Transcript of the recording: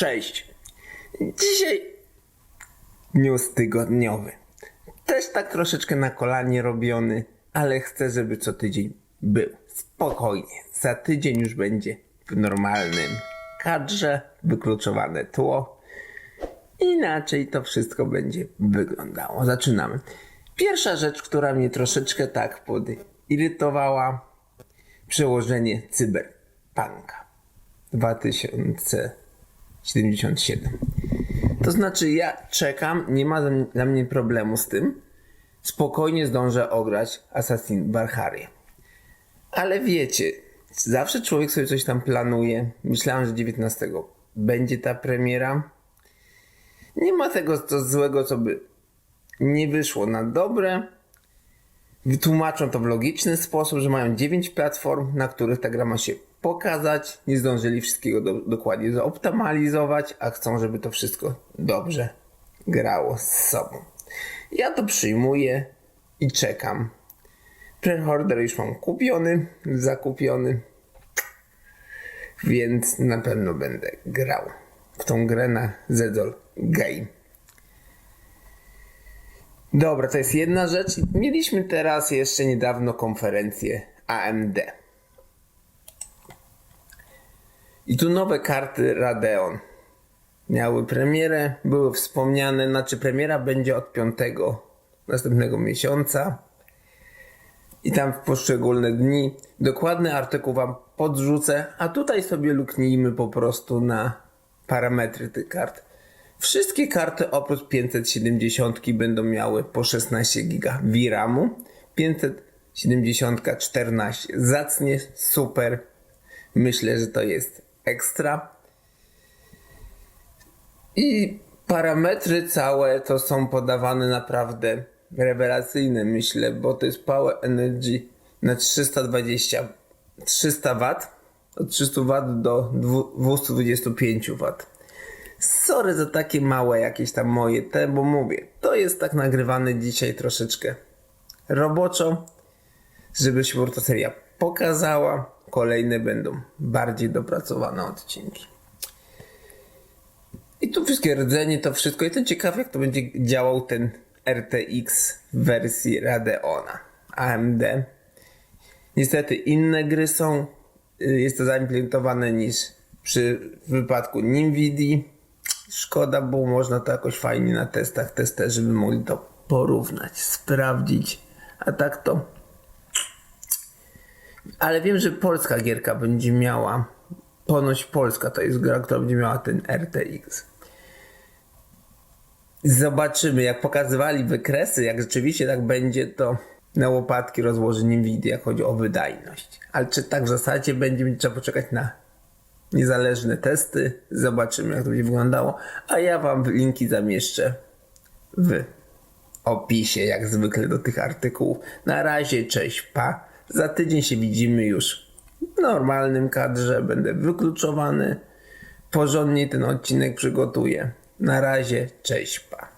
Cześć. Dzisiaj news tygodniowy. Też tak troszeczkę na kolanie robiony, ale chcę, żeby co tydzień był. Spokojnie. Za tydzień już będzie w normalnym kadrze wykluczowane tło. Inaczej to wszystko będzie wyglądało. Zaczynamy. Pierwsza rzecz, która mnie troszeczkę tak podirytowała, przełożenie cyberpunka 2077. To znaczy, ja czekam, nie ma dla- mnie problemu z tym. Spokojnie zdążę ograć Assassin Valhalla. Ale wiecie, zawsze człowiek sobie coś tam planuje. Myślałem, że 19 będzie ta premiera. Nie ma tego co złego, co by nie wyszło na dobre. Wytłumaczą to w logiczny sposób, że mają 9 platform, na których ta gra ma się pokazać. Nie zdążyli wszystkiego do, dokładnie zaoptymalizować, a chcą, żeby to wszystko dobrze grało z sobą. Ja to przyjmuję i czekam. Preorder już mam kupiony, zakupiony, więc na pewno będę grał w tą grę na Zedol Game. Dobra, to jest jedna rzecz. Mieliśmy teraz jeszcze niedawno konferencję AMD. I tu nowe karty Radeon. Miały premierę, były wspomniane, znaczy premiera będzie od 5 następnego miesiąca. I tam w poszczególne dni dokładny artykuł wam podrzucę, a tutaj sobie luknijmy po prostu na parametry tych kart. Wszystkie karty oprócz 570 będą miały po 16 giga VRAMu. 570 14 zacnie, super. Myślę, że to jest ekstra. I parametry całe to są podawane naprawdę rewelacyjne, myślę, bo to jest Power Energy na 320 300 W, od 300 W do 225 W. Sorry za takie małe jakieś tam moje te, bo mówię, to jest tak nagrywane dzisiaj troszeczkę roboczo, żeby się ta seria pokazała. Kolejne będą bardziej dopracowane odcinki. I tu wszystkie rdzenie, to wszystko. Jestem ciekaw, jak to będzie działał ten RTX w wersji Radeona AMD. Niestety inne gry są, y, jest to zaimplementowane niż przy wypadku NVIDIA. Szkoda, bo można to jakoś fajnie na testach testerzy by mogli to porównać, sprawdzić. A tak to. Ale wiem, że polska gierka będzie miała. Ponoć polska to jest gra, która będzie miała ten RTX. Zobaczymy, jak pokazywali wykresy, jak rzeczywiście tak będzie, to na łopatki rozłoży Nvidia, jak chodzi o wydajność. Ale czy tak w zasadzie będzie, trzeba poczekać na niezależne testy. Zobaczymy, jak to będzie wyglądało. A ja wam linki zamieszczę w opisie, jak zwykle do tych artykułów. Na razie, cześć, pa. Za tydzień się widzimy już w normalnym kadrze. Będę wykluczowany. Porządnie ten odcinek przygotuję. Na razie, cześć, pa.